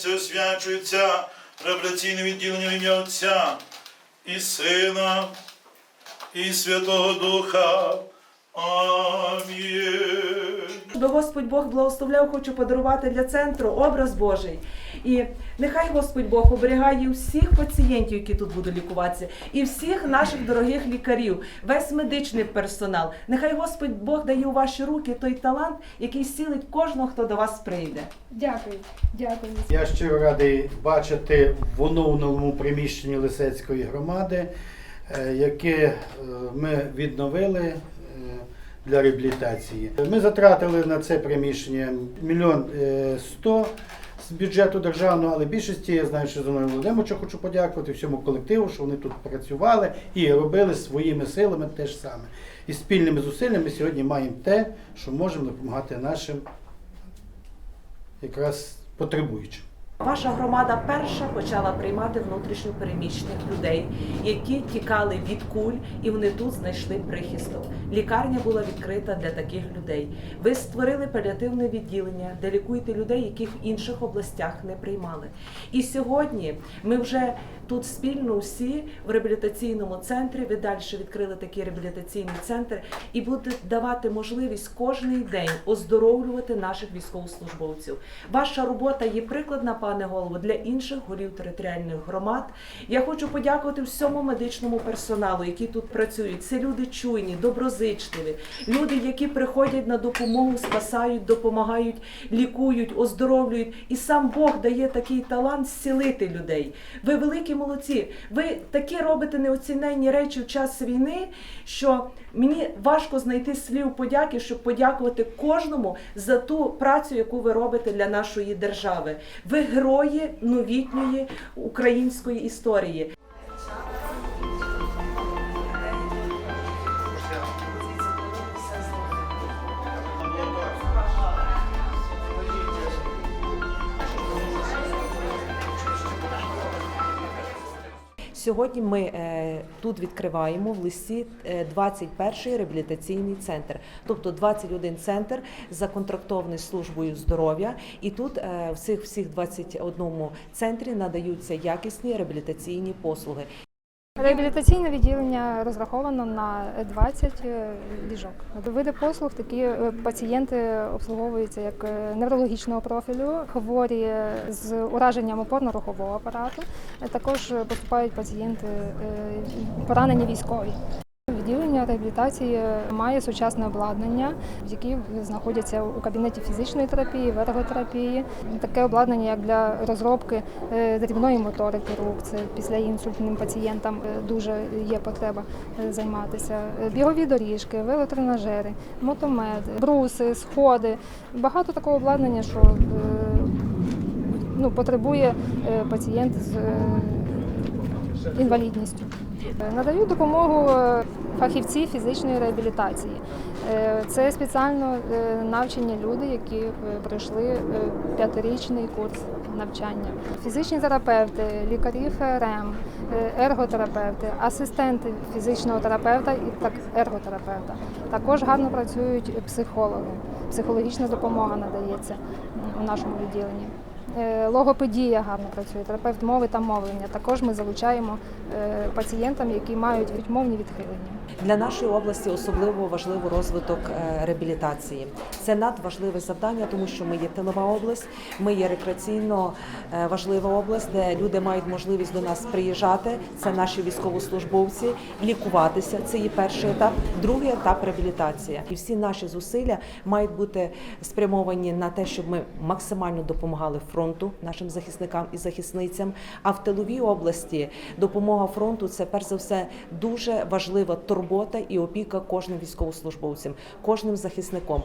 Благословляється, освячується революційне відділення ім'я Отця і Сина, і Святого Духа. Амінь. Господь Бог благословляв, хочу подарувати для центру образ Божий. І нехай Господь Бог оберігає всіх пацієнтів, які тут будуть лікуватися, і всіх наших дорогих лікарів, весь медичний персонал. Нехай Господь Бог дає у ваші руки той талант, який зцілить кожного, хто до вас прийде. Дякую, дякую. Я щиро радий бачити в оновленому приміщенні Лисецької громади, е, яке е, ми відновили для реабілітації. Ми затратили на це приміщення мільйон е, сто з бюджету державного, але більшості я знаю, що Зону Володимировичу хочу подякувати всьому колективу, що вони тут працювали і робили своїми силами те ж саме. І спільними зусиллями сьогодні маємо те, що можемо допомагати нашим якраз потребуючим. Ваша громада перша почала приймати внутрішньо переміщених людей, які тікали від куль, і вони тут знайшли прихисток. Лікарня була відкрита для таких людей. Ви створили паліативне відділення, де лікуєте людей, яких в інших областях не приймали. І сьогодні ми вже тут спільно всі в реабілітаційному центрі. Ви далі відкрили такий реабілітаційний центр і будете давати можливість кожний день оздоровлювати наших військовослужбовців. Ваша робота є прикладна, пане голово, для інших голів територіальних громад. Я хочу подякувати всьому медичному персоналу, які тут працюють. Це люди чуйні, доброзичливі, люди, які приходять на допомогу, спасають, допомагають, лікують, оздоровлюють. І сам Бог дає такий талант зцілити людей. Ви великі молодці. Ви такі робите неоціненні речі в час війни, що мені важко знайти слів подяки, щоб подякувати кожному за ту працю, яку ви робите для нашої держави. Ви герої новітньої української історії. Сьогодні ми е, тут відкриваємо в листі е, 21-й реабілітаційний центр, тобто 21 центр законтрактований службою здоров'я. І тут е, в цих всіх 21 центрі надаються якісні реабілітаційні послуги. Реабілітаційне відділення розраховано на 20 ліжок. Види послуг такі е, пацієнти обслуговуються як е, неврологічного профілю, хворі з ураженням опорно-рухового апарату. Е, Також поступають пацієнти е, поранені військові. Відділення реабілітації має сучасне обладнання, які знаходяться у кабінеті фізичної терапії, в ерготерапії. Таке обладнання, як для розробки е, дрібної моторики рук, це після інсультним пацієнтам е, дуже є потреба е, займатися. Е, Бігові доріжки, велотренажери, мотомед, бруси, сходи. Багато такого обладнання, що е, ну, потребує е, пацієнт з е, інвалідністю. Е, Надають допомогу е, фахівці фізичної реабілітації. Е, Це спеціально е, навчені люди, які е, пройшли п'ятирічний курс навчання. Фізичні терапевти, лікарі ФРМ, ерготерапевти, асистенти фізичного терапевта і так ерготерапевта. Також гарно працюють психологи. Психологічна допомога надається у нашому відділенні. Е, Логопедія гарно працює, терапевт мови та мовлення. Також ми залучаємо е, пацієнтам, які мають мовні відхилення. Для нашої області особливо важливий розвиток е, реабілітації. Це надважливе завдання, тому що ми є тилова область, ми є рекреаційно важлива область, де люди мають можливість до нас приїжджати. Це наші військовослужбовці, лікуватися. Це є перший етап, другий етап реабілітація. І всі наші зусилля мають бути спрямовані на те, щоб ми максимально допомагали фронту нашим захисникам і захисницям. А в тиловій області допомога фронту це перш за все дуже важлива турбота і опіка кожним військовослужбовцем, кожним захисником.